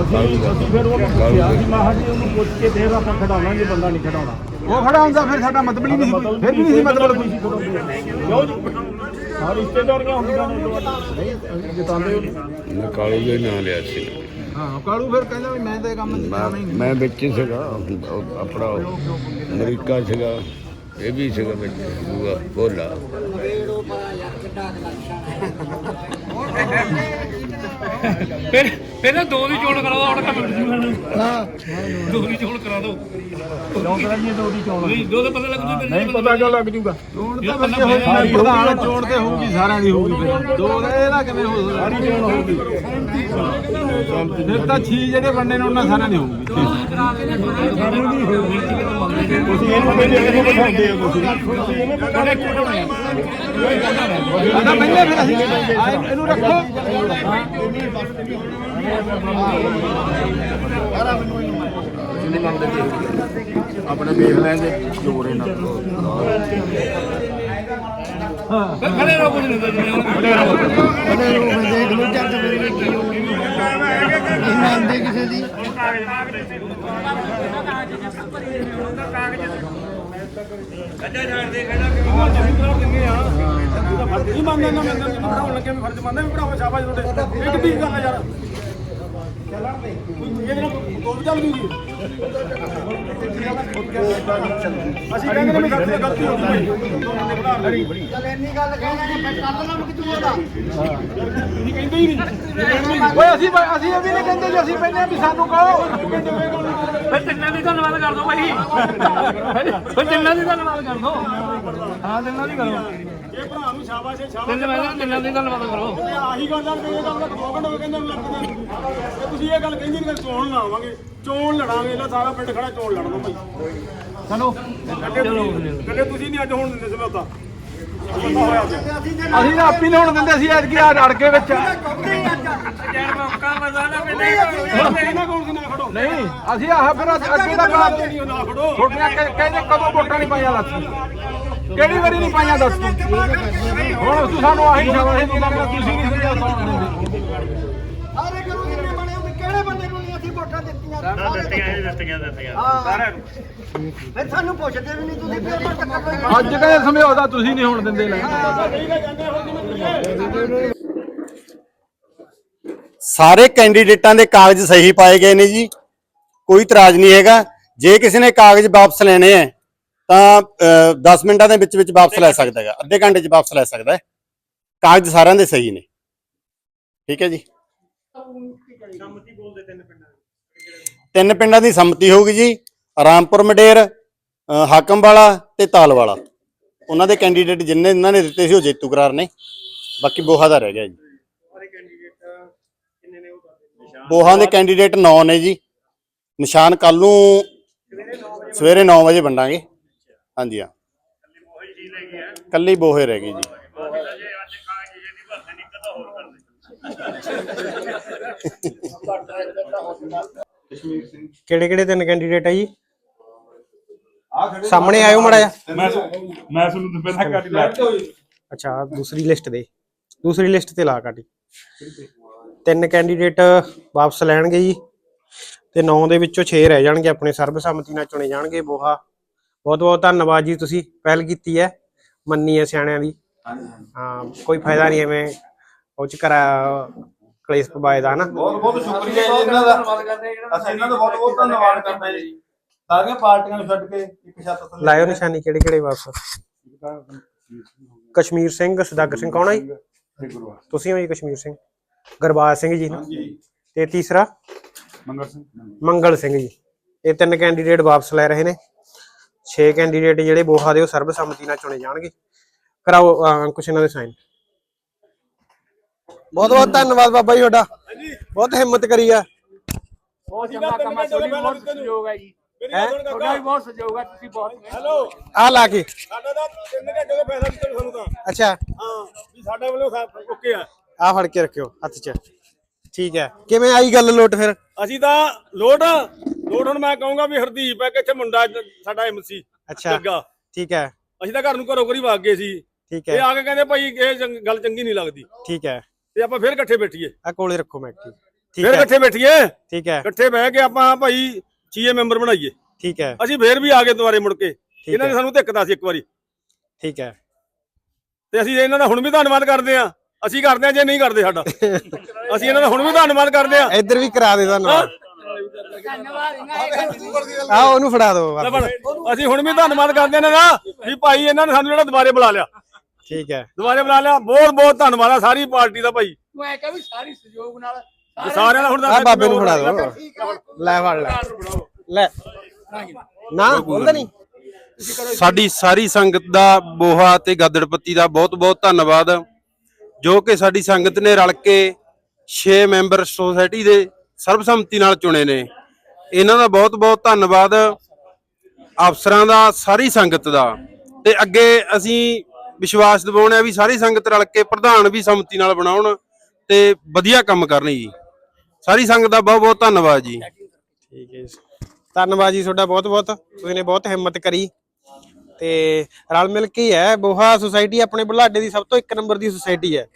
ਅਸੀਂ ਅਸੀਂ ਫਿਰ ਉਹਨੂੰ ਪੁੱਛਿਆ ਸੀ ਮਹਾ ਜੀ ਉਹਨੂੰ ਪੁੱਛ ਕੇ ਫੇਰ ਆਪਾਂ ਜੇ ਬੰਦਾ ਨਹੀਂ ਖੜਾਉਣਾ ਉਹ ਖੜਾ ਹੁੰਦਾ ਫਿਰ ਸਾਡਾ ਮਤਲਬ ਹੀ ਨਹੀਂ ਸੀ ਕੋਈ। ਫਿਰ ਵੀ ਨਹੀਂ ਸੀ ਮਤਲਬ ਕੋਈ। ਕਿਉਂ ਜੀ? ਹਾਂ ਰਿਸ਼ਤੇਦਾਰੀਆਂ ਹੁੰਦੀਆਂ ਨੇ ਨਹੀਂ ਜਿਤਾਉਂਦੇ ਉਹਨੂੰ ਕਾਲੂ ਦੇ ਨਾਂ ਲਿਆ ਸੀ। ਹਾਂ ਕਾਲੂ ਫਿਰ ਕਹਿੰਦਾ ਵੀ ਮੈਂ ਤਾਂ ਇਹ ਕੰਮ ਨਹੀਂ ਮੈਂ ਵਿੱਚ ਹੀ ਸੀਗਾ ਆਪਣਾ ਅਮਰੀਕਾ ਸੀਗਾ ਇਹ ਵੀ ਸੀਗਾ ਵਿੱਚ ਦੂਆ ਭੋਲਾ। ਫਿਰ ਫਿਰ ਨਾ ਦੋ ਦੀ ਚੋਣ ਕਰਾ ਦੋ ਹੁਣ ਕੰਮ ਹਾਂ। ਦੋ ਦੀ ਚੋਣ ਕਰਾ ਦੋ। ਕਿਉਂ ਕਰਾਈਏ ਤਾਂ ਉਹਦੀ ਚੋਣ। ਨਹੀਂ ਦੋ ਦਾ ਪਤਾ ਲੱਗ ਜੂ ਨਹੀਂ ਪਤਾ ਕਿਉਂ ਲੱਗ ਜੂਗਾ? ਚੋਣ ਤਾਂ ਬੰਦੇ ਹੋਈ ਸਾਰੀ ਪ੍ਰਧਾਨ ਚੋਣ ਤੇ ਹੋਊਗੀ। ਸਾਰਿਆਂ ਦੀ ਹੋਊਗੀ ਫਿਰ। ਦੋ ਦਾ ਇਹਦਾ ਕਿਵੇਂ ਹੋ ਸਕਦਾ। ਸਾਰੀ ਚੋਣ ਹੋਊਗੀ। ਫਿਰ ਤਾਂ 6 ਜਿਹੜੇ ਬੰਦੇ ਨੇ ਉਹਨਾਂ ਸਾਰਿਆਂ ਦੀ ਹੋਊਗੀ। ਤੁਸੀਂ ਇਹਨੂੰ ਕਹਿੰਦੇ ਇਹਨੂੰ ਬਿਠਾਉਂਦੇ ਹੋ ਤੁਸੀਂ। ਇਹਨੂੰ ਬਿਠਾਉਂਦੇ ਕਿਉਂ ਆਦਾ ਪਹਿਲੇ ਫਿਰ ਅਸੀਂ। ਇਹਨੂੰ ਰੱਖੋ। ਆਪਣੇ ਦੇਖ ਲੈਂਦੇ ਜੋਰ ਇਹਨਾਂ ਫਿਰ ਖੜੇ ਰਹੋ ਕੁਝ ਨਹੀਂ ਜਿਵੇਂ ਬੜੇ ਰੂਪ ਦੇਖ ਲੋ ਜੱਟ ਮੇਰੇ ਕੀ ਹੋ ਨਹੀਂ ਮੰਨਦੇ ਕਿਸੇ ਦੀ? ਕੱਜਾ ਛੱਡ ਦੇ ਕਹਿੰਦਾ ਕੀ ਮੰਨਦੇ ਨਾ ਮੈਂ ਪੜਾਉਣ ਲੱਗੇ ਮੈਂ ਫਰਜ਼ ਮੰਨਦਾ ਵੀ ਪੜਾਓ ਸ਼ਾਬਾਸ਼ ਤੁਹਾਡੇ। ਇਹ ਕਿੱਡੀ ਗੱਲ ਹੈ ਯਾਰ ਇਹਦੇ ਨਾਲ ਦੋ ਚੱਲ ਜੂਗੀ ਅਸੀਂ ਕਹਿੰਦੇ ਨੇ ਵੀ ਗਲਤੀ ਹੋ ਗਈ ਭਾਈ ਇੰਨੀ ਗੱਲ ਕਹਿਣਾ ਨੇ ਫਿਰ ਕੱਢ ਲਾਂ ਕਿਤੋਂ ਉਹਦਾ ਤੁਸੀਂ ਕਹਿੰਦੇ ਹੀ ਨਹੀਂ। ਓਏ, ਅਸੀਂ ਅਸੀਂ ਇਹ ਵੀ ਨਹੀਂ ਕਹਿੰਦੇ ਜੇ, ਅਸੀਂ ਕਹਿੰਦੇ ਵੀ ਸਾਨੂੰ ਕਹੋ ਕਹਿੰਦੇ ਓਏ ਕਹੋ। ਫਿਰ ਤਿੰਨਾਂ ਦੀ ਧੰਨਵਾਦ ਕਰ ਦੋ ਭਾਈ। ਫਿਰ ਤਿੰਨਾਂ ਦੀ ਧੰਨਵਾਦ ਕਰ ਦੋ। ਹਾਂ ਤਿੰਨਾਂ ਦੀ ਕਰੋ। ਇਹ ਭਰਾ ਨੂੰ ਸ਼ਾਬਾਸ਼ ਹੈ ਸ਼ਾਬਾਸ਼। ਤਿੰਨ ਮੈਂ ਤਿੰਨਾਂ ਦੀ ਧੰਨਵਾਦ ਕਰੋ। ਇਹ ਆਹੀ ਗੱਲ ਆ ਕਿ ਇਹ ਗੱਲ ਦੋ ਘੰਟੇ ਹੋ ਗਏ ਕਹਿੰਦੇ ਨੂੰ ਲੱਗਦੇ ਨੂੰ। ਤੇ ਤੁਸੀਂ ਇਹ ਗੱਲ ਕਹਿੰਦੀ ਨਹੀਂ ਚੋਣ ਲੜਾਵਾਂਗੇ। ਚੋਣ ਲੜਾਂਗੇ ਇਹਦਾ ਸਾਰਾ ਪਿੰਡ ਖੜਾ ਚੋਣ ਲੜਨਾ ਭਾਈ। ਚਲੋ। ਕੱਲੇ ਤੁਸੀਂ ਨਹੀਂ ਅੱਜ ਹੁਣ ਦਿੰਦੇ ਸਮਝੌਤਾ ਅਸੀਂ ਤਾਂ ਆਪੀ ਨਹੀਂ ਦਿੰਦੇ ਸੀ, ਐਤਕੀ ਆ ਅੜ ਕੇ ਵਿੱਚ। ਯਾਰ ਮੌਕਾ ਮਜ਼ਾ ਨਾ ਮਿਲੇ ਨਹੀਂ, ਅਸੀਂ ਆਹ ਫਿਰ ਅੱਗੇ ਦਾ ਬਾਤ ਨਹੀਂ ਕਹਿੰਦੇ ਕਦੋਂ ਵੋਟਾਂ ਨਹੀਂ ਪਾਈਆਂ ਦੱਸ ਕਿਹੜੀ ਵਾਰੀ ਨਹੀਂ ਪਾਈਆਂ ਦੱਸ ਹੁਣ ਤੂੰ ਸਾਨੂੰ ਆਹੀ ਸ਼ਬਦ ਨਹੀਂ ਲੱਗਦਾ ਤੁਸੀਂ ਨਹੀਂ ਸਮਝਾ ਸਕਦੇ ਸਾਰੇ ਗੁਰੂ ਜਿੰਨੇ ਬਣੇ ਉਹ ਕਿਹੜੇ ਬੰਦੇ ਨੂੰ ਨਹੀਂ ਅਸੀਂ ਵੋਟਾਂ ਦਿੱਤੀਆਂ। ਨਾ ਦਿੱਤੀਆਂ ਇਹ ਦਿੱਤੀਆਂ ਦਿੱਤੀਆਂ। ਸਾਰਿਆਂ ਨੂੰ। ਫਿਰ ਸਾਨੂੰ ਪੁੱਛਦੇ ਵੀ ਨਹੀਂ ਤੁਸੀਂ ਪੇਪਰ ਤੱਕ ਅੱਜ ਕਹਿੰਦੇ ਸਮਝੌਤਾ ਤੁਸੀਂ ਨਹੀਂ ਹੋਣ ਦਿੰਦੇ ਲੈ ਸਾਰੇ ਕੈਂਡੀਡੇਟਾਂ ਦੇ ਕਾਗਜ਼ ਸਹੀ ਪਾਏ ਗਏ ਨੇ ਜੀ। ਕੋਈ ਇਤਰਾਜ਼ ਨਹੀਂ ਹੈਗਾ। ਜੇ ਕਿਸੇ ਨੇ ਕਾਗਜ਼ ਵਾਪਸ ਲੈਣੇ ਹੈ ਤਾਂ 10 ਮਿੰਟਾਂ ਦੇ ਵਿੱਚ ਵਿੱਚ ਵਾਪਸ ਲੈ ਸਕਦਾ ਹੈਗਾ। ਅੱਧੇ ਘੰਟੇ 'ਚ ਵਾਪਸ ਲੈ ਸਕਦਾ ਹੈ। ਕਾਗਜ਼ ਸਾਰਿਆਂ ਦੇ ਸਹੀ ਨੇ। ਠੀਕ ਹੈ ਜੀ। ਤਿੰਨ ਪਿੰਡਾਂ ਦੀ ਸੰਮਤੀ ਹੋਊਗੀ ਜੀ, ਰਾਮਪੁਰ, ਮਡੇਰ ਹਾਕਮ ਵਾਲਾ ਤੇ ਤਾਲ ਵਾਲਾ ਉਹਨਾਂ ਦੇ ਕੈਂਡੀਡੇਟ ਜਿੰਨੇ ਇਹਨਾਂ ਨੇ ਦਿੱਤੇ ਸੀ ਉਹ ਜੇਤੂ ਕਰਾਰ ਨੇ। ਬਾਕੀ ਬੋਹਾ ਦਾ ਰਹਿ ਗਿਆ ਜੀ। ਬੋਹਾਂ ਦੇ ਕੈਂਡੀਡੇਟ 9 ਨੇ ਜੀ। ਨਿਸ਼ਾਨ ਕੱਲ ਨੂੰ ਸਵੇਰੇ 9 ਵਜੇ ਵੰਡਾਂਗੇ। ਹਾਂਜੀ, ਹਾਂ। ਕੱਲੀ ਬੋਹੇ ਰਹਿ ਗਈ ਜੀ। ਕਿਹੜੇ ਕਿਹੜੇ ਤਿੰਨ ਕੈਂਡੀਡੇਟ ਆ ਜੀ? ਸਾਹਮਣੇ ਆਇਓ ਮੜਾ ਜਾ ਮੈਂ ਮੈਂ ਤੁਹਾਨੂੰ ਪਹਿਲਾਂ ਕੱਟ ਲਿਆ ਅੱਛਾ ਆਹ ਦੂਸਰੀ ਲਿਸਟ ਦੇ। ਦੂਸਰੀ ਲਿਸਟ ਤੇ ਲਾ ਕਾਟੀ ਤਿੰਨ ਕੈਂਡੀਡੇਟ ਵਾਪਸ ਲੈਣਗੇ ਜੀ। ਤੇ 9 ਦੇ ਵਿੱਚੋਂ 6 ਰਹਿ ਜਾਣਗੇ ਆਪਣੇ ਸਰਬਸੰਮਤੀ ਨਾਲ ਚੁਣੇ ਜਾਣਗੇ ਬੋਹਾ। ਬਹੁਤ ਬਹੁਤ ਧੰਨਵਾਦ ਜੀ ਤੁਸੀਂ ਪਹਿਲ ਕੀਤੀ ਹੈ ਮੰਨੀ ਹੈ ਸਿਆਣਿਆਂ ਦੀ। ਹਾਂ ਕੋਈ ਫਾਇਦਾ ਨਹੀਂ ਐਵੇਂ ਉਹ ਚ ਕਰਾ ਕਲੇਸ਼ ਪਵਾਏ ਦਾ ਹਨਾ? ਬਹੁਤ ਬਹੁਤ ਸ਼ੁਕਰੀਆ ਜੀ ਇਹਨਾਂ ਦਾ। ਅਸੀਂ ਇਹਨਾਂ ਦਾ ਬਹੁਤ ਬਹੁਤ ਧੰਨਵਾਦ ਕਰਦੇ ਹਾਂ ਜੀ। ਸਾਰੀਆਂ ਪਾਰਟੀਆਂ ਨੂੰ ਛੱਡ ਕੇ ਇੱਕ ਛੱਤ ਥੱਲੇ। ਲਾਇਓ ਨਿਸ਼ਾਨੀ ਕਿਹੜੇ ਕਿਹੜੇ ਵਾਪਸ? ਕਸ਼ਮੀਰ ਸਿੰਘ ਸੁਦਾਗਰ ਸਿੰਘ ਕੌਣ ਹੈ ਜੀ? ਤੁਸੀਂ ਹੋ ਜੀ ਕਸ਼ਮੀਰ ਸਿੰਘ। ਗੁਰਬਾਜ ਸਿੰਘ ਜੀ ਨਾ? ਤੇ ਤੀਸਰਾ? ਮੰਗਲ ਸਿੰਘ ਮੰਗਲ ਸਿੰਘ ਜੀ। ਇਹ ਤਿੰਨ ਕੈਂਡੀਡੇਟ ਵਾਪਸ ਲੈ ਰਹੇ ਨੇ। 6 ਕੈਂਡੀਡੇਟ ਜਿਹੜੇ ਬੋਹਾ ਦੇ ਉਹ ਸਰਬਸੰਮਤੀ ਨਾਲ ਚੁਣੇ ਜਾਣਗੇ। ਕਰਾਓ ਅਹ, ਕੁਛ ਇਹਨਾਂ ਦੇ ਸਾਈਨ ਬਹੁਤ ਬਹੁਤ ਧੰਨਵਾਦ ਬਾਬਾ ਜੀ ਤੁਹਾਡਾ। ਬਹੁਤ ਹਿੰਮਤ ਕਰੀ ਆ। ਬਹੁਤ ਚੰਗਾ ਕੰਮ ਹੈ ਤੁਹਾਡੀ ਬਹੁਤ ਸਹਿਯੋਗ ਹੈ? ਜੀ ਤੁਹਾਡਾ ਵੀ ਬਹੁਤ ਸਹਿਯੋਗ ਹੈ ਤੁਸੀਂ ਬਹੁਤ ਹੈਲੋ। ਆ ਲਾ ਕੇ। ਸਾਡਾ ਤਾਂ 3 ਘੰਟੇ ਦਾ ਪੈਸਾ ਦਿੱਤਾ ਸਾਨੂੰ ਤਾਂ। ਅੱਛਾ। ਹਾਂ ਵੀ ਸਾਡੇ ਵੱਲੋਂ ਓਕੇ ਆ। ਆ ਫੜ ਕੇ ਰੱਖਿਓ ਹੱਥ 'ਚ। ਠੀਕ ਹੈ ਕਿਵੇਂ ਆਈ ਗੱਲ ਲੋਟ ਫਿਰ? ਅਸੀਂ ਤਾਂ ਲੋਡ ਲੋਡ ਹੁਣ ਮੈਂ ਕਹੂੰਗਾ ਵੀ ਹਰਦੀਪ ਹੈ ਕਿ ਇੱਥੇ ਮੁੰਡਾ ਸਾਡਾ ਐਮਸੀ। ਅੱਛਾ। ਲੱਗਾ ਠੀਕ ਹੈ ਅਸੀਂ ਤਾਂ ਘਰ ਨੂੰ ਘਰੋਂ ਘਰੀ ਵਗ ਗਏ ਸੀ। ਠੀਕ ਇਹ ਹੈ ਆ ਕੇ ਕਹਿੰਦੇ ਭਾਈ ਇਹ ਗੱਲ ਚੰਗੀ ਨਹੀਂ ਲੱਗਦੀ। ਠੀਕ ਹੈ ਤੇ ਆਪਾਂ ਫੇਰ ਇਕੱਠੇ ਬੈਠੀਏ। ਆ ਕੋਲੇ ਰੱਖੋ ਮੈਂ ਠੀਕ ਫੇਰ ਹੈ। ਇਕੱਠੇ ਬੈਠੀਏ? ਠੀਕ ਹੈ। ਇਕੱਠੇ ਬਹਿ ਕੇ ਆਪਾਂ ਭਾਈ ਛੀਏ ਮੈਂਬਰ ਬਣਾਈਏ। ਠੀਕ ਹੈ। ਅਸੀਂ ਫੇਰ ਵੀ ਆ ਗਏ ਦੁਬਾਰੇ ਮੁੜ ਕੇ। ਇਹਨਾਂ ਨੇ ਸਾਨੂੰ ਧਿੱਕਦਾ ਸੀ ਇੱਕ ਵਾਰੀ। ਠੀਕ ਹੈ। ਤੇ ਅਸੀਂ ਇਹਨਾਂ ਦਾ ਹੁਣ ਵੀ ਧੰਨਵਾਦ ਕਰਦੇ ਆ ਅਸੀਂ ਕਰਦੇ ਆ ਜੇ ਨਹੀਂ ਕਰਦੇ ਸਾਡਾ। ਅਸੀਂ ਇਹਨਾਂ ਦਾ ਹੁਣ ਵੀ ਧੰਨਵਾਦ ਕਰਦੇ ਆ ਇੱਧਰ ਵੀ ਕਰਾ ਦੇ ਧੰਨਵਾਦ। ਆ ਉਹਨੂੰ ਫੜਾ ਦਿਓ। ਅਸੀਂ ਹੁਣ ਵੀ ਧੰਨਵਾਦ ਕਰਦੇ ਇਹਨਾਂ ਦਾ ਵੀ ਭਾਈ ਇਹਨਾਂ ਨੇ ਸਾਨੂੰ ਜਿਹੜਾ ਦੁਬਾਰੇ ਬੁਲਾ ਲਿਆ। ਠੀਕ ਹੈ। ਦੁਬਾਰੇ ਬੁਲਾ ਲਿਆ। ਬਹੁਤ ਬਹੁਤ ਧੰਨਵਾਦ ਆ ਸਾਰੀ ਪਾਰਟੀ ਦਾ ਭਾਈ। ਤੂੰ ਐ ਕਹ ਵੀ ਸਾਰੀ ਸਹਿਯੋਗ ਨਾਲ ਸਾਰਿਆਂ ਦਾ ਹੁਣ ਆ ਬਾਬੇ ਨੂੰ ਫੜਾ ਦਿਓ। ਲੈ ਫੜ ਲੈ। ਲੈ। ਨਾ ਹੁੰਦਾ ਨਹੀਂ। ਸਾਡੀ ਸਾਰੀ ਸੰਗਤ ਦਾ ਬੋਹਾ ਤੇ ਗਾਦੜਪੱਤੀ ਦਾ ਬਹੁਤ-ਬਹੁਤ ਧੰਨਵਾਦ। ਜੋ ਕਿ ਸਾਡੀ ਸੰਗਤ ਨੇ ਰਲ ਕੇ 6 ਮੈਂਬਰ ਸੁਸਾਇਟੀ ਦੇ ਸਰਬਸੰਮਤੀ ਨਾਲ ਚੁਣੇ ਨੇ। ਇਹਨਾਂ ਦਾ ਬਹੁਤ-ਬਹੁਤ ਧੰਨਵਾਦ। ਅਫਸਰਾਂ ਦਾ ਸਾਰੀ ਸੰਗਤ ਦਾ। ਤੇ ਅੱਗੇ ਅਸੀਂ ਵਿਸ਼ਵਾਸ ਦਿਵਾਉਣਾ ਵੀ ਸਾਰੀ ਸੰਗਤ ਰਲ ਕੇ ਪ੍ਰਧਾਨ ਵੀ ਸੰਮਤੀ ਨਾਲ ਬਣਾਉਣ ਤੇ ਵਧੀਆ ਕੰਮ ਕਰਨ ਜੀ। ਸਾਰੀ ਸੰਗਤ ਦਾ ਬਹੁਤ-ਬਹੁਤ ਧੰਨਵਾਦ ਜੀ। ਠੀਕ ਹੈ ਜੀ। ਧੰਨਵਾਦ ਜੀ ਤੁਹਾਡਾ ਬਹੁਤ ਬਹੁਤ ਤੁਸੀਂ ਨੇ ਬਹੁਤ ਹਿੰਮਤ ਕਰੀ ਤੇ ਰਲ ਮਿਲ ਕੇ ਹੀ ਹੈ। ਬੋਹਾ ਸੁਸਾਇਟੀ ਆਪਣੇ ਬੁਢਲਾਡੇ ਦੀ ਸਭ ਤੋਂ ਇੱਕ ਨੰਬਰ ਦੀ ਸੁਸਾਇਟੀ ਹੈ।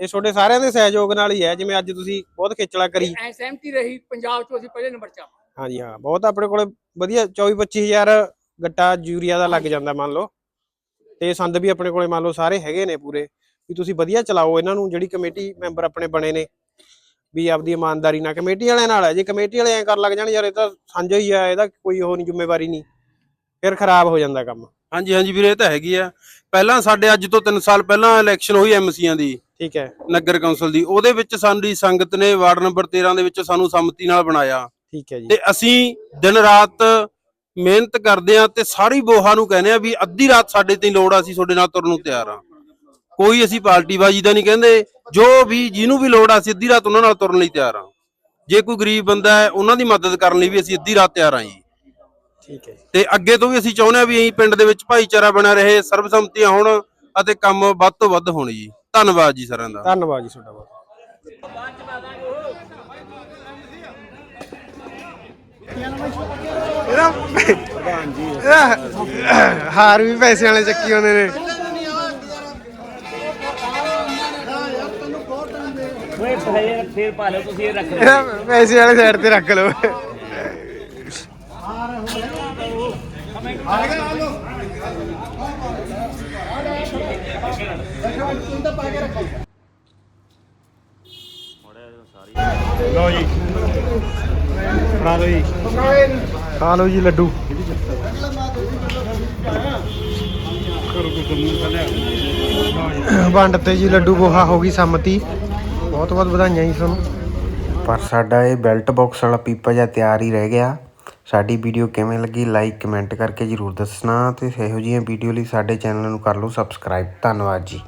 ਇਹ ਤੁਹਾਡੇ ਸਾਰਿਆਂ ਦੇ ਸਹਿਯੋਗ ਨਾਲ ਹੀ ਹੈ। ਜਿਵੇਂ ਅੱਜ ਤੁਸੀਂ ਬਹੁਤ ਖੇਚਲਾ ਕਰੀ। ਐ ਸਹਿਮਤੀ ਰਹੀ ਪੰਜਾਬ ਚੋਂ ਅਸੀਂ ਪਹਿਲੇ ਨੰਬਰ 'ਚ ਆ ਹਾਂਜੀ ਹਾਂ ਬਹੁਤ ਆਪਣੇ ਕੋਲੇ ਵਧੀਆ 24 25000 ਗੱਟਾ ਯੂਰੀਆ ਦਾ ਲੱਗ ਜਾਂਦਾ ਮੰਨ ਲਓ। ਤੇ ਸੰਦ ਵੀ ਆਪਣੇ ਕੋਲੇ ਮੰਨ ਲਓ ਸਾਰੇ ਹੈਗੇ ਨੇ ਪੂਰੇ ਵੀ ਤੁਸੀਂ ਵਧੀਆ ਚਲਾਓ ਇਹਨਾਂ ਨੂੰ ਜਿਹੜੀ ਕਮੇਟੀ ਮੈਂਬਰ ਆਪਣੇ ਬਣੇ ਨੇ ਵੀ ਆਪਦੀ ਇਮਾਨਦਾਰੀ ਨਾਲ ਕਮੇਟੀ ਵਾਲਿਆਂ ਨਾਲ ਹੈ ਜੇ ਕਮੇਟੀ ਵਾਲੇ ਐਂ ਕਰ ਲੱਗ ਜਾਣ ਯਾਰ ਇਹ ਤਾਂ ਸਾਂਝਾ ਹੀ ਆ ਇਹਦਾ ਕੋਈ ਉਹ ਨਹੀਂ ਜ਼ਿੰਮੇਵਾਰੀ ਨਹੀਂ ਫਿਰ ਖਰਾਬ ਹੋ ਜਾਂਦਾ ਕੰਮ। ਹਾਂਜੀ ਹਾਂਜੀ ਵੀਰੇ ਇਹ ਤਾਂ ਹੈਗੀ ਆ। ਪਹਿਲਾਂ ਸਾਡੇ ਅੱਜ ਤੋਂ 3 ਸਾਲ ਪਹਿਲਾਂ ਇਲੈਕਸ਼ਨ ਹੋਈ ਐਮਸੀਆਂ ਦੀ ਠੀਕ ਹੈ। ਨਗਰ ਕੌਂਸਲ ਦੀ ਉਹਦੇ ਵਿੱਚ ਸਾਡੀ ਸੰਗਤ ਨੇ ਵਾਰਡ ਨੰਬਰ 13 ਦੇ ਵਿੱਚ ਸਾਨੂੰ ਸੰਮਤੀ ਨਾਲ ਬਣਾਇਆ। ਠੀਕ ਹੈ ਜੀ। ਤੇ ਅਸੀਂ ਦਿਨ ਰਾਤ ਮਿਹਨਤ ਕਰਦੇ ਆ ਤੇ ਸਾਰੀ ਬੋਹਾ ਨੂੰ ਕਹਿੰਦੇ ਆ ਵੀ ਅੱਧੀ ਰਾਤ ਸਾਡੇ ਤੇ ਲੋੜ ਆ ਅਸੀਂ ਤੁਹਾਡੇ ਨਾਲ ਤੁਰਨ ਨੂੰ ਤਿਆਰ ਆ ਕੋਈ ਅਸੀਂ ਪਾਰਟੀਬਾਜ਼ੀ ਦਾ ਨਹੀਂ ਕਹਿੰਦੇ ਜੋ ਵੀ ਜਿਹਨੂੰ ਵੀ ਲੋੜ ਆ ਅਸੀਂ ਅੱਧੀ ਰਾਤ ਉਹਨਾਂ ਨਾਲ ਤੁਰਨ ਲਈ ਤਿਆਰ ਆ ਜੇ ਕੋਈ ਗਰੀਬ ਬੰਦਾ ਹੈ ਉਹਨਾਂ ਦੀ ਮਦਦ ਕਰਨ ਲਈ ਵੀ ਅਸੀਂ ਅੱਧੀ ਰਾਤ ਤਿਆਰ ਆ ਜੀ। ਠੀਕ ਹੈ ਤੇ ਅੱਗੇ ਤੋਂ ਵੀ ਅਸੀਂ ਚਾਹੁੰਦੇ ਆ ਵੀ ਇਹੀ ਪਿੰਡ ਦੇ ਵਿੱਚ ਭਾਈਚਾਰਾ ਬਣਿਆ ਰਹੇ ਸਰਬਸੰਮਤੀਆਂ ਹੋਣ ਅਤੇ ਕੰਮ ਵੱਧ ਤੋਂ ਵੱਧ ਹੋਣ ਜੀ। ਧੰਨਵਾਦ ਜੀ ਸਾਰਿਆਂ ਦਾ। ਧੰਨਵਾਦ ਜੀ ਤੁਹਾਡਾ ਬਹੁਤ। ਇਹਦਾ? ਇਹਦਾ ਹਾਰ ਵੀ ਪੈਸੇ ਵਾਲੇ ਚੱਕੀ ਹੁੰਦੇ ਨੇ। ਓਏ ਪਹਿਲੇ ਫੇਰ ਪਾ ਲਓ ਤੁਸੀਂ ਇਹ ਰੱਖ ਇਹਦਾ ਪੈਸੇ ਵਾਲੇ ਸਾਈਡ ਤੇ ਰੱਖ ਲਓ। ਲੋ ਜੀ। ਫੜਾ ਲੋ ਜੀ। ਖਾ ਲਓ ਜੀ ਲੱਡੂ। ਵੰਡ ਤੇ ਜੀ ਲੱਡੂ ਗੋਹਾ ਹੋ ਗਈ ਸੰਮਤੀ। ਬਹੁਤ ਬਹੁਤ ਵਧਾਈਆਂ ਜੀ ਤੁਹਾਨੂੰ। ਪਰ ਸਾਡਾ ਇਹ ਬੈਲਟ ਬਾਕਸ ਵਾਲਾ ਪੀਪਾ ਜਿਹਾ ਤਿਆਰ ਹੀ ਰਹਿ ਗਿਆ। ਸਾਡੀ ਵੀਡੀਓ ਕਿਵੇਂ ਲੱਗੀ ਲਾਈਕ ਕਮੈਂਟ ਕਰਕੇ ਜਰੂਰ ਦੱਸਣਾ ਤੇ ਇਹੋ ਜਿਹੀਆਂ ਵੀਡੀਓ ਲਈ ਸਾਡੇ ਚੈਨਲ ਨੂੰ ਕਰ ਲਓ ਸਬਸਕ੍ਰਾਈਬ ਧੰਨਵਾਦ ਜੀ।